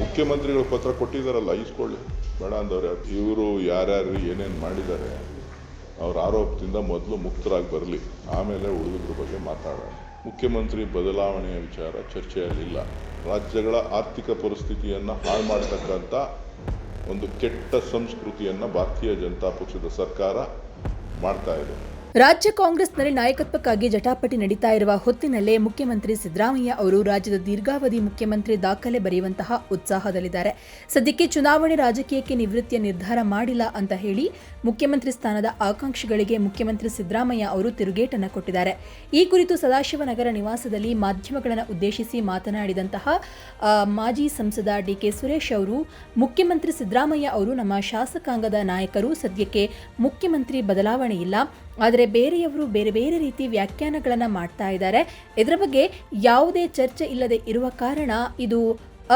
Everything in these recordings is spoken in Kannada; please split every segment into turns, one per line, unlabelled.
ಮುಖ್ಯಮಂತ್ರಿಗಳು ಪತ್ರ ಕೊಟ್ಟಿದ್ದಾರಲ್ಲ ಇಸ್ಕೊಳ್ಳಿ ಬೇಡ ಅಂದವ್ರೆ, ಇವರು ಯಾರ್ಯಾರು ಏನೇನು ಮಾಡಿದ್ದಾರೆ, ಅವ್ರ ಆರೋಪದಿಂದ ಮೊದಲು ಮುಕ್ತರಾಗಿ ಬರಲಿ. ಆಮೇಲೆ ಉಳಿದ್ರ ಬಗ್ಗೆ ಮಾತಾಡೋಣ. ಮುಖ್ಯಮಂತ್ರಿ ಬದಲಾವಣೆಯ ವಿಚಾರ ಚರ್ಚೆಯಲ್ಲಿಲ್ಲ ರಾಜ್ಯಗಳ ಆರ್ಥಿಕ ಪರಿಸ್ಥಿತಿಯನ್ನು ಹಾಳು ಮಾಡತಕ್ಕಂಥ ಒಂದು ಕೆಟ್ಟ ಸಂಸ್ಕೃತಿಯನ್ನು ಭಾರತೀಯ ಜನತಾ ಪಕ್ಷದ ಸರ್ಕಾರ ಮಾಡ್ತಾ ಇದೆ.
ರಾಜ್ಯ ಕಾಂಗ್ರೆಸ್ನಲ್ಲಿ ನಾಯಕತ್ವಕ್ಕಾಗಿ ಜಟಾಪಟಿ ನಡೀತಾ ಇರುವ ಹೊತ್ತಿನಲ್ಲೇ ಮುಖ್ಯಮಂತ್ರಿ ಸಿದ್ದರಾಮಯ್ಯ ಅವರು ರಾಜ್ಯದ ದೀರ್ಘಾವಧಿ ಮುಖ್ಯಮಂತ್ರಿ ದಾಖಲೆ ಬರೆಯುವಂತಹ ಉತ್ಸಾಹದಲ್ಲಿದ್ದಾರೆ. ಸದ್ಯಕ್ಕೆ ಚುನಾವಣೆ ರಾಜಕೀಯಕ್ಕೆ ನಿವೃತ್ತಿಯ ನಿರ್ಧಾರ ಮಾಡಿಲ್ಲ ಅಂತ ಹೇಳಿ ಮುಖ್ಯಮಂತ್ರಿ ಸ್ಥಾನದ ಆಕಾಂಕ್ಷಿಗಳಿಗೆ ಮುಖ್ಯಮಂತ್ರಿ ಸಿದ್ದರಾಮಯ್ಯ ಅವರು ತಿರುಗೇಟನ್ನು ಕೊಟ್ಟಿದ್ದಾರೆ. ಈ ಕುರಿತು ಸದಾಶಿವನಗರ ನಿವಾಸದಲ್ಲಿ ಮಾಧ್ಯಮಗಳನ್ನು ಉದ್ದೇಶಿಸಿ ಮಾತನಾಡಿದಂತಹ ಮಾಜಿ ಸಂಸದ ಡಿಕೆ ಸುರೇಶ್ ಅವರು, ಮುಖ್ಯಮಂತ್ರಿ ಸಿದ್ದರಾಮಯ್ಯ ಅವರು ನಮ್ಮ ಶಾಸಕಾಂಗದ ನಾಯಕರು, ಸದ್ಯಕ್ಕೆ ಮುಖ್ಯಮಂತ್ರಿ ಬದಲಾವಣೆ ಇಲ್ಲ. ಆದರೆ ಬೇರೆಯವರು ಬೇರೆ ಬೇರೆ ರೀತಿ ವ್ಯಾಖ್ಯಾನಗಳನ್ನು ಮಾಡ್ತಾ ಇದ್ದಾರೆ. ಇದರ ಬಗ್ಗೆ ಯಾವುದೇ ಚರ್ಚೆ ಇಲ್ಲದೆ ಇರುವ ಕಾರಣ ಇದು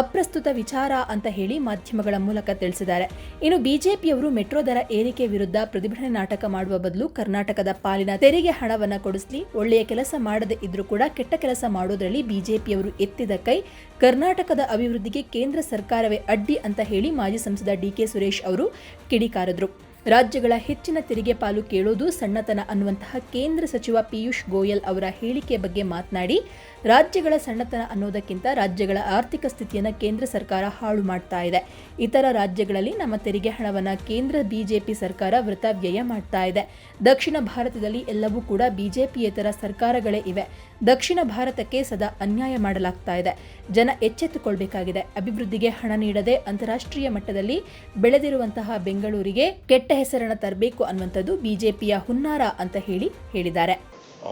ಅಪ್ರಸ್ತುತ ವಿಚಾರ ಅಂತ ಹೇಳಿ ಮಾಧ್ಯಮಗಳ ಮೂಲಕ ತಿಳಿಸಿದ್ದಾರೆ. ಇನ್ನು ಬಿಜೆಪಿಯವರು ಮೆಟ್ರೋ ದರ ಏರಿಕೆ ವಿರುದ್ಧ ಪ್ರತಿಭಟನೆ ನಾಟಕ ಮಾಡುವ ಬದಲು ಕರ್ನಾಟಕದ ಪಾಲಿನ ತೆರಿಗೆ ಹಣವನ್ನು ಕೊಡಿಸಲಿ, ಒಳ್ಳೆಯ ಕೆಲಸ ಮಾಡದೇ ಇದ್ರೂ ಕೂಡ ಕೆಟ್ಟ ಕೆಲಸ ಮಾಡೋದ್ರಲ್ಲಿ ಬಿಜೆಪಿಯವರು ಎತ್ತಿದ ಕೈ. ಕರ್ನಾಟಕದ ಅಭಿವೃದ್ಧಿಗೆ ಕೇಂದ್ರ ಸರ್ಕಾರವೇ ಅಡ್ಡಿ ಅಂತ ಹೇಳಿ ಮಾಜಿ ಸಂಸದ ಡಿ ಕೆ ಸುರೇಶ್ ಅವರು ಕಿಡಿಕಾರದ್ರು. ರಾಜ್ಯಗಳ ಹೆಚ್ಚಿನ ತೆರಿಗೆ ಪಾಲು ಕೇಳೋದು ಸಣ್ಣತನ ಅನ್ನುವಂತಹ ಕೇಂದ್ರ ಸಚಿವ ಪಿಯೂಷ್ ಗೋಯಲ್ ಅವರ ಹೇಳಿಕೆ ಬಗ್ಗೆ ಮಾತನಾಡಿ, ರಾಜ್ಯಗಳ ಸಣ್ಣತನ ಅನ್ನೋದಕ್ಕಿಂತ ರಾಜ್ಯಗಳ ಆರ್ಥಿಕ ಸ್ಥಿತಿಯನ್ನು ಕೇಂದ್ರ ಸರ್ಕಾರ ಹಾಳು ಮಾಡ್ತಾ ಇದೆ. ಇತರ ರಾಜ್ಯಗಳಲ್ಲಿ ನಮ್ಮ ತೆರಿಗೆ ಹಣವನ್ನು ಕೇಂದ್ರ ಬಿಜೆಪಿ ಸರ್ಕಾರ ವೃತ ವ್ಯಯ ಮಾಡ್ತಾ ಇದೆ. ದಕ್ಷಿಣ ಭಾರತದಲ್ಲಿ ಎಲ್ಲವೂ ಕೂಡ ಬಿಜೆಪಿಯೇತರ ಸರ್ಕಾರಗಳೇ ಇವೆ. ದಕ್ಷಿಣ ಭಾರತಕ್ಕೆ ಸದಾ ಅನ್ಯಾಯ ಮಾಡಲಾಗ್ತಾ ಇದೆ. ಜನ ಎಚ್ಚೆತ್ತುಕೊಳ್ಬೇಕಾಗಿದೆ. ಅಭಿವೃದ್ಧಿಗೆ ಹಣ ನೀಡದೆ ಅಂತಾರಾಷ್ಟ್ರೀಯ ಮಟ್ಟದಲ್ಲಿ ಬೆಳೆದಿರುವಂತಹ ಬೆಂಗಳೂರಿಗೆ ಕೆಟ್ಟ ಹೆಸರನ್ನು ತರಬೇಕು ಅನ್ನುವಂಥದ್ದು ಬಿಜೆಪಿಯ ಹುನ್ನಾರ ಅಂತ ಹೇಳಿ ಹೇಳಿದ್ದಾರೆ.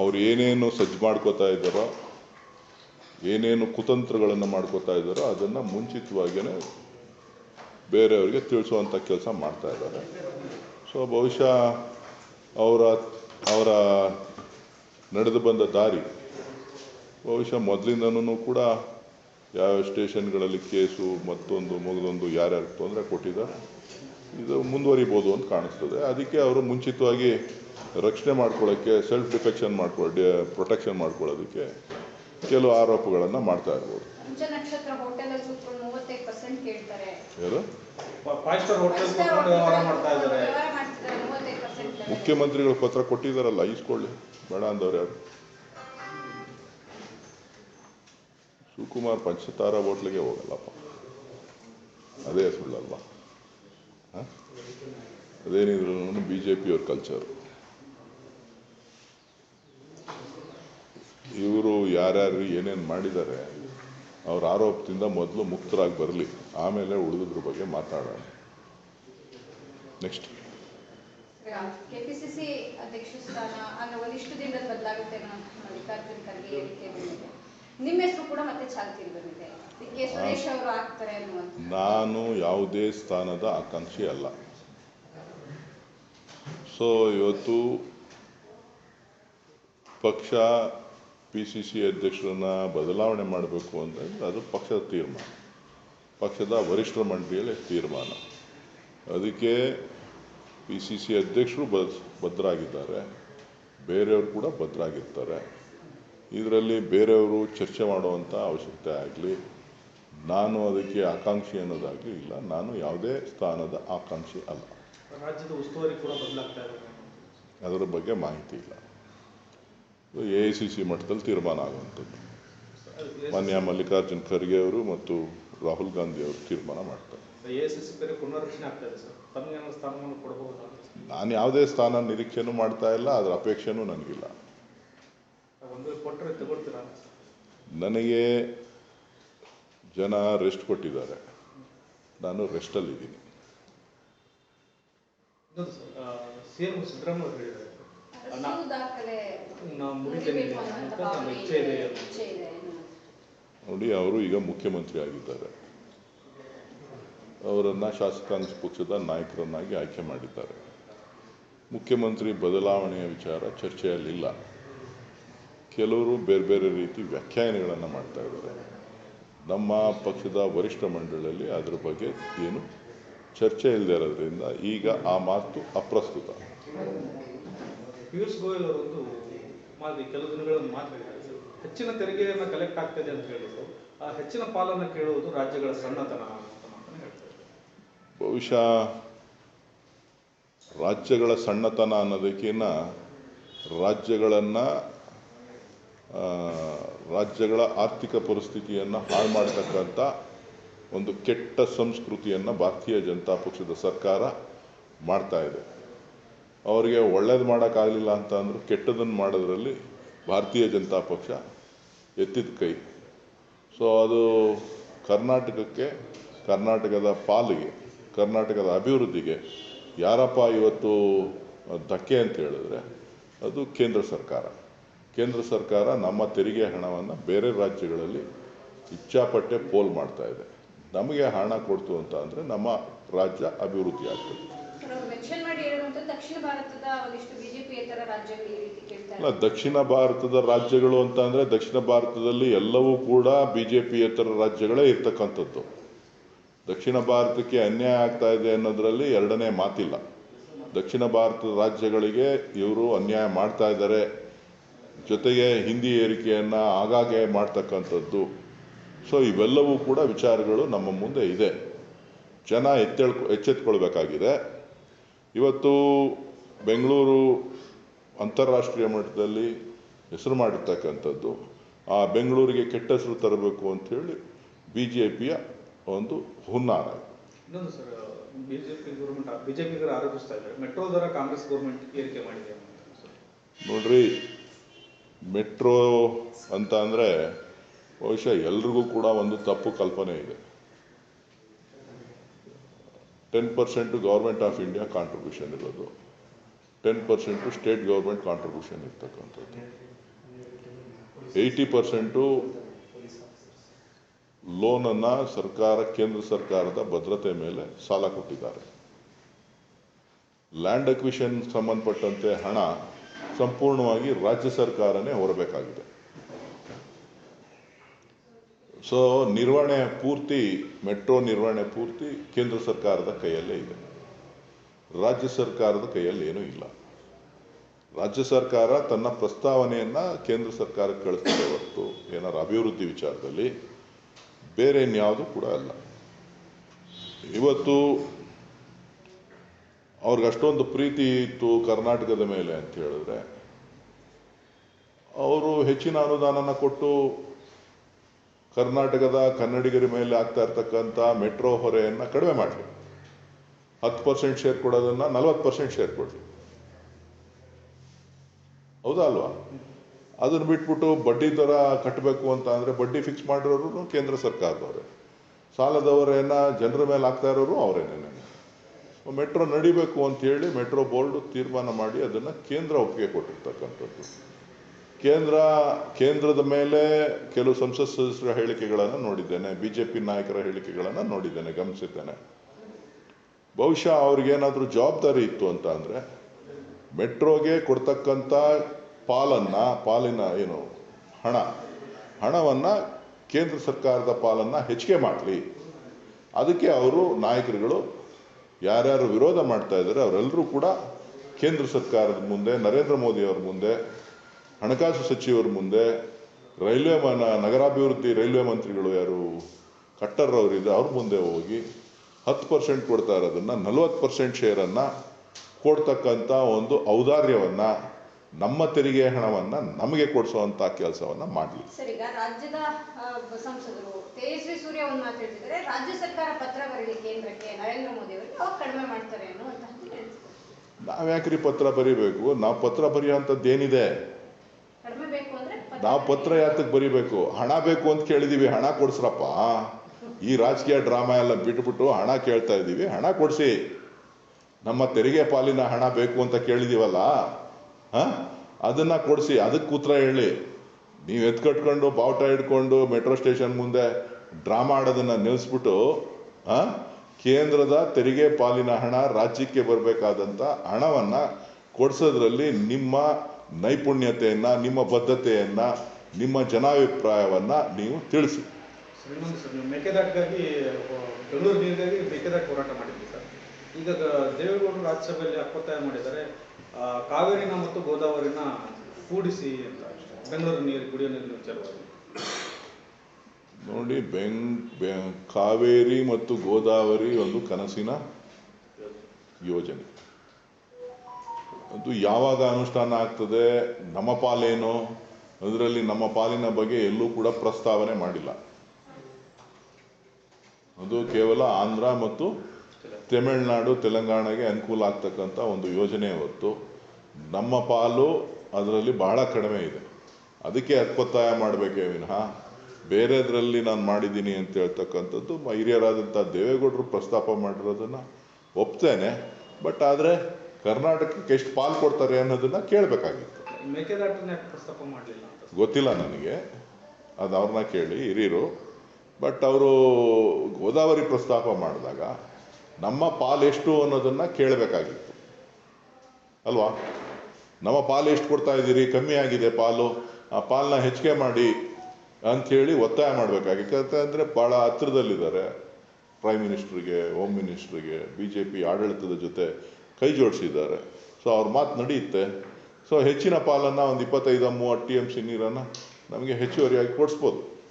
ಅವ್ರು ಏನೇನು ಸಜ್ಜು ಮಾಡ್ಕೋತಾ ಇದ್ದಾರೋ, ಏನೇನು ಕುತಂತ್ರಗಳನ್ನು ಮಾಡ್ಕೋತಾ ಇದ್ದಾರೋ ಅದನ್ನು ಮುಂಚಿತವಾಗಿಯೇ ಬೇರೆಯವರಿಗೆ ತಿಳಿಸುವಂಥ ಕೆಲಸ ಮಾಡ್ತಾ ಇದ್ದಾರೆ. ಸೊ ಬಹುಶಃ ಅವರ ಅವರ ನಡೆದು ಬಂದ ದಾರಿ, ಬಹುಶಃ ಮೊದಲಿಂದನೂ ಕೂಡ ಯಾವ್ಯಾವ ಸ್ಟೇಷನ್ಗಳಲ್ಲಿ ಕೇಸು ಮತ್ತೊಂದು ಮಗದೊಂದು ಯಾರ್ಯಾರು ತೊಂದರೆ ಕೊಟ್ಟಿದ ಇದು ಮುಂದುವರಿಬೋದು ಅಂತ ಕಾಣಿಸ್ತದೆ. ಅದಕ್ಕೆ ಅವರು ಮುಂಚಿತವಾಗಿ ರಕ್ಷಣೆ ಮಾಡ್ಕೊಳ್ಳೋಕ್ಕೆ ಸೆಲ್ಫ್ ಡಿಫೆಕ್ಷನ್ ಮಾಡ್ಕೊಳ್ಳಿ ಪ್ರೊಟೆಕ್ಷನ್ ಮಾಡ್ಕೊಳ್ಳೋದಕ್ಕೆ ಕೆಲವು ಆರೋಪಗಳನ್ನು ಮಾಡ್ತಾ ಇರ್ಬೋದು. ಮುಖ್ಯಮಂತ್ರಿಗಳು ಪತ್ರ ಕೊಟ್ಟಿದ್ದಾರಲ್ಲ ಇಸ್ಕೊಳ್ಳಿ ಬೇಡ ಅಂದವ್ರು ಯಾರು? ಶಿವಕುಮಾರ್ ಪಂಚತಾರ ಹೋಟ್ಲಿಗೆ ಹೋಗಲ್ಲಪ್ಪ. ಅದೇ ಸುಳ್ಳಲ್ವಾ? ಅದೇನಿದ್ರು ಬಿ ಜೆ ಪಿಯವ್ರ ಕಲ್ಚರ್ ಇವರು ಯಾರ್ಯಾರು ಏನೇನು ಮಾಡಿದ್ದಾರೆ, ಅವ್ರ ಆರೋಪದಿಂದ ಮೊದಲು ಮುಕ್ತರಾಗಿ ಬರಲಿ, ಆಮೇಲೆ ಉಳಿದ್ರ ಬಗ್ಗೆ ಮಾತಾಡೋಣ. ನೆಕ್ಸ್ಟ್
ಕೆಪಿಸಿಸಿ ಅಧ್ಯಕ್ಷ ಸ್ಥಾನ ಒಂದಿಷ್ಟು ದಿನದಲ್ಲಿ ಬದಲಾಗುತ್ತೆ ನಿಮ್ಮ ಹೆಸರು ಕೂಡ ಮತ್ತೆ ಚಾಲ್ತಿಯಲ್ಲಿ ಬಂದಿದೆ. ಡಿ ಕೆ ಸುರೇಶ್ ಅವರು ಆಗ್ತಾರೆ ಅನ್ನುವಂಥ
ನಾನು ಯಾವುದೇ ಸ್ಥಾನದ ಆಕಾಂಕ್ಷಿ ಅಲ್ಲ. ಸೊ ಇವತ್ತು ಪಕ್ಷ ಪಿ ಸಿ ಸಿ ಅಧ್ಯಕ್ಷರನ್ನ ಬದಲಾವಣೆ ಮಾಡಬೇಕು ಅಂತಂದ್ರೆ ಅದು ಪಕ್ಷದ ತೀರ್ಮಾನ. ಪಕ್ಷದ ವರಿಷ್ಠ ಮಂಡಳಿಯಲ್ಲಿ ತೀರ್ಮಾನ. ಅದಕ್ಕೆ ಪಿ ಸಿ ಸಿ ಅಧ್ಯಕ್ಷರು ಬದ್ ಭದ್ರಾಗಿದ್ದಾರೆ. ಬೇರೆಯವರು ಕೂಡ ಭದ್ರಾಗಿರ್ತಾರೆ. ಇದರಲ್ಲಿ ಬೇರೆಯವರು ಚರ್ಚೆ ಮಾಡುವಂಥ ಅವಶ್ಯಕತೆ ಆಗಲಿ ನಾನು ಅದಕ್ಕೆ ಆಕಾಂಕ್ಷಿ ಅನ್ನೋದಾಗಲಿ ಇಲ್ಲ ನಾನು ಯಾವುದೇ ಸ್ಥಾನದ ಆಕಾಂಕ್ಷಿ ಅಲ್ಲ.
ರಾಜ್ಯದ ಉಸ್ತುವಾರಿ ಕೂಡ ಬದಲಾಗ್ತಾ ಇದೆ.
ಅದರ ಬಗ್ಗೆ ಮಾಹಿತಿ ಇಲ್ಲ. ಎ ಐ ಸಿ ಸಿ ಮಟ್ಟದಲ್ಲಿ ತೀರ್ಮಾನ ಆಗುವಂಥದ್ದು. ಮಾನ್ಯ ಮಲ್ಲಿಕಾರ್ಜುನ್ ಖರ್ಗೆ ಅವರು ಮತ್ತು ರಾಹುಲ್ ಗಾಂಧಿ ಅವರು ತೀರ್ಮಾನ ಮಾಡ್ತಾರೆ. ನಾನು ಯಾವುದೇ ಸ್ಥಾನ ನಿರೀಕ್ಷೆನೂ ಮಾಡ್ತಾ ಇಲ್ಲ ಅದರ ಅಪೇಕ್ಷೆನೂ ನನಗಿಲ್ಲ. ನನಗೆ ಜನ ರೆಸ್ಟ್ ಕೊಟ್ಟಿದ್ದಾರೆ. ನಾನು ರೆಸ್ಟಲ್ಲಿದ್ದೀನಿ. ನೋಡಿ ಅವರು ಈಗ ಮುಖ್ಯಮಂತ್ರಿ ಆಗಿದ್ದಾರೆ. ಅವರನ್ನು ಶಾಸಕಾಂಗ ಪಕ್ಷದ ನಾಯಕರನ್ನಾಗಿ ಆಯ್ಕೆ ಮಾಡಿದ್ದಾರೆ. ಮುಖ್ಯಮಂತ್ರಿ ಬದಲಾವಣೆಯ ವಿಚಾರ ಚರ್ಚೆಯಲ್ಲಿಲ್ಲ. ಕೆಲವರು ಬೇರೆ ಬೇರೆ ರೀತಿ ವ್ಯಾಖ್ಯಾನಗಳನ್ನು ಮಾಡ್ತಾ ಇದ್ದಾರೆ. ನಮ್ಮ ಪಕ್ಷದ ವರಿಷ್ಠ ಮಂಡಳಿಯಲ್ಲಿ ಅದರ ಬಗ್ಗೆ ಏನು ಚರ್ಚೆ ಇಲ್ಲದೆ ಇರೋದ್ರಿಂದ ಈಗ ಆ ಮಾತು ಅಪ್ರಸ್ತುತ.
ಪಿಯೂಷ್ ಗೋಯಲ್ ಅವರೊಂದು ಮಾತು ಕೆಲವು ದಿನಗಳನ್ನು ಮಾತಾಡಿದ್ದಾರೆ. ಮಾತು ಹೆಚ್ಚಿನ ತೆರಿಗೆಯನ್ನು ಕಲೆಕ್ಟ್ ಆಗ್ತದೆ ಅಂತ ಹೇಳಿದ್ರು. ಆ ಹೆಚ್ಚಿನ ಪಾಲನ್ನು ಕೇಳುವುದು ರಾಜ್ಯಗಳ ಸಣ್ಣತನ
ಬಹುಶಃ ರಾಜ್ಯಗಳ ಸಣ್ಣತನ ಅನ್ನೋದಕ್ಕಿಂತ ರಾಜ್ಯಗಳನ್ನು ರಾಜ್ಯಗಳ ಆರ್ಥಿಕ ಪರಿಸ್ಥಿತಿಯನ್ನು ಹಾಳು ಮಾಡತಕ್ಕಂಥ ಒಂದು ಕೆಟ್ಟ ಸಂಸ್ಕೃತಿಯನ್ನು ಭಾರತೀಯ ಜನತಾ ಪಕ್ಷದ ಸರ್ಕಾರ ಮಾಡ್ತಾ ಇದೆ. ಅವರಿಗೆ ಒಳ್ಳೇದು ಮಾಡೋಕ್ಕಾಗಲಿಲ್ಲ ಅಂತ ಅಂದರೂ ಕೆಟ್ಟದನ್ನು ಮಾಡೋದ್ರಲ್ಲಿ ಭಾರತೀಯ ಜನತಾ ಪಕ್ಷ ಎತ್ತಿದ ಕೈ. ಸೊ ಅದು ಕರ್ನಾಟಕಕ್ಕೆ, ಕರ್ನಾಟಕದ ಪಾಲಿಗೆ, ಕರ್ನಾಟಕದ ಅಭಿವೃದ್ಧಿಗೆ ಯಾರಪ್ಪ ಇವತ್ತು ಧಕ್ಕೆ ಅಂತ ಹೇಳಿದ್ರೆ ಅದು ಕೇಂದ್ರ ಸರ್ಕಾರ. ಕೇಂದ್ರ ಸರ್ಕಾರ ನಮ್ಮ ತೆರಿಗೆ ಹಣವನ್ನು ಬೇರೆ ರಾಜ್ಯಗಳಲ್ಲಿ ಇಚ್ಛಾಪಟ್ಟೆ ಪೋಲ್ ಮಾಡ್ತಾ ಇದೆ. ನಮಗೆ ಹಣ ಕೊಡ್ತು ಅಂತ ಅಂದರೆ ನಮ್ಮ ರಾಜ್ಯ ಅಭಿವೃದ್ಧಿ ಆಗ್ತದೆ. ಅಲ್ಲ ದಕ್ಷಿಣ ಭಾರತದ ರಾಜ್ಯಗಳು ಅಂತ ಅಂದರೆ ದಕ್ಷಿಣ ಭಾರತದಲ್ಲಿ ಎಲ್ಲವೂ ಕೂಡ ಬಿ ಜೆ ಪಿಯೇತರ ರಾಜ್ಯಗಳೇ ಇರ್ತಕ್ಕಂಥದ್ದು. ದಕ್ಷಿಣ ಭಾರತಕ್ಕೆ ಅನ್ಯಾಯ ಆಗ್ತಾ ಇದೆ ಅನ್ನೋದರಲ್ಲಿ ಎರಡನೇ ಮಾತಿಲ್ಲ. ದಕ್ಷಿಣ ಭಾರತದ ರಾಜ್ಯಗಳಿಗೆ ಇವರು ಅನ್ಯಾಯ ಮಾಡ್ತಾ ಇದ್ದಾರೆ ಜೊತೆಗೆ ಹಿಂದಿ ಏರಿಕೆಯನ್ನು ಆಗಾಗ್ಗೆ ಮಾಡ್ತಕ್ಕಂಥದ್ದು. ಸೊ ಇವೆಲ್ಲವೂ ಕೂಡ ವಿಚಾರಗಳು ನಮ್ಮ ಮುಂದೆ ಇದೆ. ಜನ ಎತ್ತೇಳ್ ಎಚ್ಚೆತ್ಕೊಳ್ಬೇಕಾಗಿದೆ. ಇವತ್ತು ಬೆಂಗಳೂರು ಅಂತಾರಾಷ್ಟ್ರೀಯ ಮಟ್ಟದಲ್ಲಿ ಹೆಸರು ಮಾಡಿರ್ತಕ್ಕಂಥದ್ದು. ಆ ಬೆಂಗಳೂರಿಗೆ ಕೆಟ್ಟ ಹೆಸರು ತರಬೇಕು ಅಂಥೇಳಿ ಬಿ ಜೆ ಪಿಯ ಒಂದು ಹುನ್ನಾರ.
ಇನ್ನೊಂದು ಸರ್ ಬಿಜೆಪಿ ಗೌರ್ಮೆಂಟ್ ಬಿಜೆಪಿಗರು ಆರೋಪಿಸ್ತಾ ಇದ್ದಾರೆ. ಮೆಟ್ರೋ ದರ ಕಾಂಗ್ರೆಸ್ ಗೌರ್ಮೆಂಟ್ ಏರಿಕೆ ಮಾಡಿದೆ
ನೋಡ್ರಿ ಮೆಟ್ರೋ ಅಂತ ಅಂದರೆ ಬಹುಶಃ ಎಲ್ರಿಗೂ ಕೂಡ ಒಂದು ತಪ್ಪು ಕಲ್ಪನೆ ಇದೆ. Ten percent government of India contribution ಇರೋದು. Ten percent state government contribution ಇರ್ತಕ್ಕಂಥದ್ದು. ಏಯ್ಟಿ ಪರ್ಸೆಂಟು ಲೋನನ್ನು ಸರ್ಕಾರ, ಕೇಂದ್ರ ಸರ್ಕಾರದ ಭದ್ರತೆ ಮೇಲೆ ಸಾಲ ಕೊಟ್ಟಿದ್ದಾರೆ. ಲ್ಯಾಂಡ್ ಅಕ್ವಿಷನ್ ಸಂಬಂಧಪಟ್ಟಂತೆ ಹಣ ಸಂಪೂರ್ಣವಾಗಿ ರಾಜ್ಯ ಸರ್ಕಾರನೇ ಹೊರಬೇಕಾಗಿದೆ. ಸೊ ನಿರ್ವಹಣೆ ಪೂರ್ತಿ, ಮೆಟ್ರೋ ನಿರ್ವಹಣೆ ಪೂರ್ತಿ ಕೇಂದ್ರ ಸರ್ಕಾರದ ಕೈಯಲ್ಲೇ ಇದೆ. ರಾಜ್ಯ ಸರ್ಕಾರದ ಕೈಯಲ್ಲಿ ಏನೂ ಇಲ್ಲ. ರಾಜ್ಯ ಸರ್ಕಾರ ತನ್ನ ಪ್ರಸ್ತಾವನೆಯನ್ನ ಕೇಂದ್ರ ಸರ್ಕಾರಕ್ಕೆ ಕಳಿಸ್ತದೆ ಹೊರತು ಏನಾರು ಅಭಿವೃದ್ಧಿ ವಿಚಾರದಲ್ಲಿ ಬೇರೆ ಇನ್ಯಾವುದು ಕೂಡ ಅಲ್ಲ. ಇವತ್ತು ಅವ್ರಿಗೆ ಅಷ್ಟೊಂದು ಪ್ರೀತಿ ಇತ್ತು ಕರ್ನಾಟಕದ ಮೇಲೆ ಅಂತ ಹೇಳಿದ್ರೆ. ಅವರು ಹೆಚ್ಚಿನ ಅನುದಾನನ ಕೊಟ್ಟು ಕರ್ನಾಟಕದ ಕನ್ನಡಿಗರ ಮೇಲೆ ಆಗ್ತಾ ಇರ್ತಕ್ಕಂಥ ಮೆಟ್ರೋ ಹೊರೆಯನ್ನು ಕಡಿಮೆ ಮಾಡಲಿ. ಹತ್ತು ಪರ್ಸೆಂಟ್ ಶೇರ್ ಕೊಡೋದನ್ನ ನಲವತ್ತು ಪರ್ಸೆಂಟ್ ಶೇರ್ ಕೊಡಲಿ. ಹೌದಾ ಅಲ್ವಾ? ಅದನ್ನ ಬಿಟ್ಬಿಟ್ಟು ಬಡ್ಡಿ ದರ ಕಟ್ಟಬೇಕು ಅಂತ ಅಂದರೆ ಬಡ್ಡಿ ಫಿಕ್ಸ್ ಮಾಡಿರೋರು ಕೇಂದ್ರ ಸರ್ಕಾರದವರೇ. ಸಾಲದವರೇನ ಜನರ ಮೇಲೆ ಆಗ್ತಾ ಇರೋರು ಅವರೇನೇನೆ ಮೆಟ್ರೋ ನಡಿಬೇಕು ಅಂತ ಹೇಳಿ ಮೆಟ್ರೋ ಬೋರ್ಡ್ ತೀರ್ಮಾನ ಮಾಡಿ ಅದನ್ನು ಕೇಂದ್ರ ಒಪ್ಪಿಗೆ ಕೊಟ್ಟಿರ್ತಕ್ಕಂಥದ್ದು. ಕೇಂದ್ರ, ಕೇಂದ್ರದ ಮೇಲೆ ಕೆಲವು ಸಂಸತ್ ಸದಸ್ಯರ ಹೇಳಿಕೆಗಳನ್ನು ನೋಡಿದ್ದೇನೆ ಬಿ ಜೆ ಪಿ ನಾಯಕರ ಹೇಳಿಕೆಗಳನ್ನು ನೋಡಿದ್ದೇನೆ, ಗಮನಿಸಿದ್ದೇನೆ. ಬಹುಶಃ ಅವ್ರಿಗೇನಾದರೂ ಜವಾಬ್ದಾರಿ ಇತ್ತು ಅಂತ ಅಂದರೆ ಮೆಟ್ರೋಗೆ ಕೊಡ್ತಕ್ಕಂಥ ಪಾಲನ್ನು, ಪಾಲಿನ ಏನು, ಹಣ, ಹಣವನ್ನು ಕೇಂದ್ರ ಸರ್ಕಾರದ ಪಾಲನ್ನು ಹೆಚ್ಚಿಗೆ ಮಾಡಲಿ. ಅದಕ್ಕೆ ಅವರು ನಾಯಕರುಗಳು ಯಾರ್ಯಾರು ವಿರೋಧ ಮಾಡ್ತಾ ಇದ್ದಾರೆ, ಅವರೆಲ್ಲರೂ ಕೂಡ ಕೇಂದ್ರ ಸರ್ಕಾರದ ಮುಂದೆ, ನರೇಂದ್ರ ಮೋದಿ ಅವರ ಮುಂದೆ, ಹಣಕಾಸು ಸಚಿವರ ಮುಂದೆ, ರೈಲ್ವೆ ನಗರಾಭಿವೃದ್ಧಿ ರೈಲ್ವೆ ಮಂತ್ರಿಗಳು ಯಾರು ಕಟ್ಟರ್ ಅವರಿದೆ ಅವ್ರ ಮುಂದೆ ಹೋಗಿ ಹತ್ತು ಪರ್ಸೆಂಟ್ ಕೊಡ್ತಾ ಇರೋದನ್ನ, ನಲ್ವತ್ತು ಪರ್ಸೆಂಟ್ ಶೇರನ್ನು ಕೊಡ್ತಕ್ಕಂಥ ಒಂದು ಔದಾರ್ಯವನ್ನು ನಮ್ಮ ತೆರಿಗೆ ಹಣವನ್ನು ನಮಗೆ ಕೊಡಿಸುವಂಥ ಕೆಲಸವನ್ನು ಮಾಡಲಿ.
ಸರ್ ಈಗ ರಾಜ್ಯದ ಸಂಸದರು ತೇಜಸ್ವಿ ಸೂರ್ಯ ಒಂದು ಮಾತು ಹೇಳ್ತಿದ್ದಾರೆ. ರಾಜ್ಯ ಸರ್ಕಾರ ಪತ್ರ ಬರಲಿ ಕೇಂದ್ರಕ್ಕೆ ನರೇಂದ್ರ ಮೋದಿ ಅವರಿಗೆ ಅವಾಗ ಕಡಿಮೆ ಮಾಡ್ತಾರೆ
ನಾವ್ಯಾಕ್ರಿ ಪತ್ರ ಬರೀಬೇಕು? ನಾವು ಪತ್ರ ಬರೆಯುವಂಥದ್ದು ಏನಿದೆ ನಾವು ಪತ್ರ ಯಾತಕ್ಕೆ ಬರಿಬೇಕು? ಹಣ ಬೇಕು ಅಂತ ಕೇಳಿದೀವಿ ಹಣ ಕೊಡ್ಸ್ರಪ್ಪ. ಈ ರಾಜಕೀಯ ಡ್ರಾಮಾ ಎಲ್ಲ ಬಿಟ್ಬಿಟ್ಟು ಹಣ ಕೇಳ್ತಾ ಇದ್ದೀವಿ ಹಣ ಕೊಡಿಸಿ. ನಮ್ಮ ತೆರಿಗೆ ಪಾಲಿನ ಹಣ ಬೇಕು ಅಂತ ಕೇಳಿದೀವಲ್ಲ? ಹ? ಅದನ್ನ ಕೊಡಿಸಿ, ಅದಕ್ಕೆ ಉತ್ತರ ಹೇಳಿ. ನೀವು ಎತ್ಕಟ್ಕೊಂಡು, ಬಾವುಟ ಹಿಡ್ಕೊಂಡು, ಮೆಟ್ರೋ ಸ್ಟೇಷನ್ ಮುಂದೆ ಡ್ರಾಮಾ ಆಡೋದನ್ನ ನಿಲ್ಲಿಸ್ಬಿಟ್ಟು ಆ ಕೇಂದ್ರದ ತೆರಿಗೆ ಪಾಲಿನ ಹಣ ರಾಜ್ಯಕ್ಕೆ ಬರಬೇಕಾದಂಥ ಹಣವನ್ನ ಕೊಡಿಸೋದ್ರಲ್ಲಿ ನಿಮ್ಮ ನೈಪುಣ್ಯತೆಯನ್ನು, ನಿಮ್ಮ ಬದ್ಧತೆಯನ್ನು, ನಿಮ್ಮ ಜನಾಭಿಪ್ರಾಯವನ್ನು ನೀವು ತಿಳಿಸಿ.
ಮೇಕೆದಾಟಿಗಾಗಿ ಬೆಂಗಳೂರು ಹೋರಾಟ ಮಾಡಿದ್ವಿ ಸರ್. ಈಗ ದೇವೇಗೌಡರು ರಾಜ್ಯಸಭೆಯಲ್ಲಿ ಅಪ್ಪತ್ತಾಯ ಮಾಡಿದ್ದಾರೆ. ಕಾವೇರಿನ ಮತ್ತು ಗೋದಾವರಿನ ಕೂಡಿಸಿ ಅಂತ ಬೆಂಗಳೂರು ನೀರು, ಕುಡಿಯೋ ನೀರಿನ ವಿಚಾರವಾಗಿ
ನೋಡಿ ಬೆಂಗ್ ಕಾವೇರಿ ಮತ್ತು ಗೋದಾವರಿ ಒಂದು ಕನಸಿನ ಯೋಜನೆ. ಅದು ಯಾವಾಗ ಅನುಷ್ಠಾನ ಆಗ್ತದೆ, ನಮ್ಮ ಪಾಲೇನು, ಅದರಲ್ಲಿ ನಮ್ಮ ಪಾಲಿನ ಬಗ್ಗೆ ಎಲ್ಲೂ ಕೂಡ ಪ್ರಸ್ತಾವನೆ ಮಾಡಿಲ್ಲ. ಅದು ಕೇವಲ ಆಂಧ್ರ ಮತ್ತು ತಮಿಳುನಾಡು ತೆಲಂಗಾಣಗೆ ಅನುಕೂಲ ಆಗ್ತಕ್ಕಂಥ ಒಂದು ಯೋಜನೆ ಹೊತ್ತು ನಮ್ಮ ಪಾಲು ಅದರಲ್ಲಿ ಬಹಳ ಕಡಿಮೆ ಇದೆ. ಅದಕ್ಕೆ ಅತ್ಪತ್ತಾಯ ಮಾಡಬೇಕೇ ವಿನಃ. ಬೇರೆದ್ರಲ್ಲಿ ನಾನು ಮಾಡಿದ್ದೀನಿ ಅಂತ ಹೇಳ್ತಕ್ಕಂಥದ್ದು ಹಿರಿಯರಾದಂಥ ದೇವೇಗೌಡರು ಪ್ರಸ್ತಾಪ ಮಾಡಿರೋದನ್ನು ಒಪ್ತೇನೆ. ಬಟ್ ಆದರೆ ಕರ್ನಾಟಕಕ್ಕೆ ಎಷ್ಟು ಪಾಲು ಕೊಡ್ತಾರೆ ಅನ್ನೋದನ್ನು ಕೇಳಬೇಕಾಗಿತ್ತು. ಗೊತ್ತಿಲ್ಲ ನನಗೆ. ಅದು ಅವ್ರನ್ನ ಕೇಳಿ ಹಿರಿಯರು. ಬಟ್ ಅವರು ಗೋದಾವರಿ ಪ್ರಸ್ತಾಪ ಮಾಡಿದಾಗ ನಮ್ಮ ಪಾಲು ಎಷ್ಟು ಅನ್ನೋದನ್ನ ಕೇಳಬೇಕಾಗಿತ್ತು. ಅಲ್ವಾ? ನಮ್ಮ ಪಾಲು ಎಷ್ಟು ಕೊಡ್ತಾ ಇದ್ದೀರಿ? ಕಮ್ಮಿ ಆಗಿದೆ ಪಾಲು. ಆ ಪಾಲನ್ನ ಹೆಚ್ಚಿಗೆ ಮಾಡಿ ಅಂಥೇಳಿ ಒತ್ತಾಯ ಮಾಡಬೇಕಾಗಿತ್ತು ಅಂದರೆ ಭಾಳ ಹತ್ರದಲ್ಲಿದ್ದಾರೆ ಪ್ರೈಮ್ ಮಿನಿಸ್ಟ್ರಿಗೆ, ಹೋಮ್ ಮಿನಿಸ್ಟ್ರಿಗೆ ಬಿ ಜೆ ಪಿ ಆಡಳಿತದ ಜೊತೆ ಕೈ ಜೋಡಿಸಿದ್ದಾರೆ. ಸೊ, ಅವ್ರ ಮಾತು ನಡೆಯುತ್ತೆ. ಸೊ, ಹೆಚ್ಚಿನ ಪಾಲನ್ನು ಒಂದು ಇಪ್ಪತ್ತೈದು, ಮೂವತ್ತು ಟಿ ಎಂ ಸಿ ನೀರನ್ನು ನಮಗೆ ಹೆಚ್ಚುವರಿಯಾಗಿ ಕೊಡಿಸ್ಬೋದು.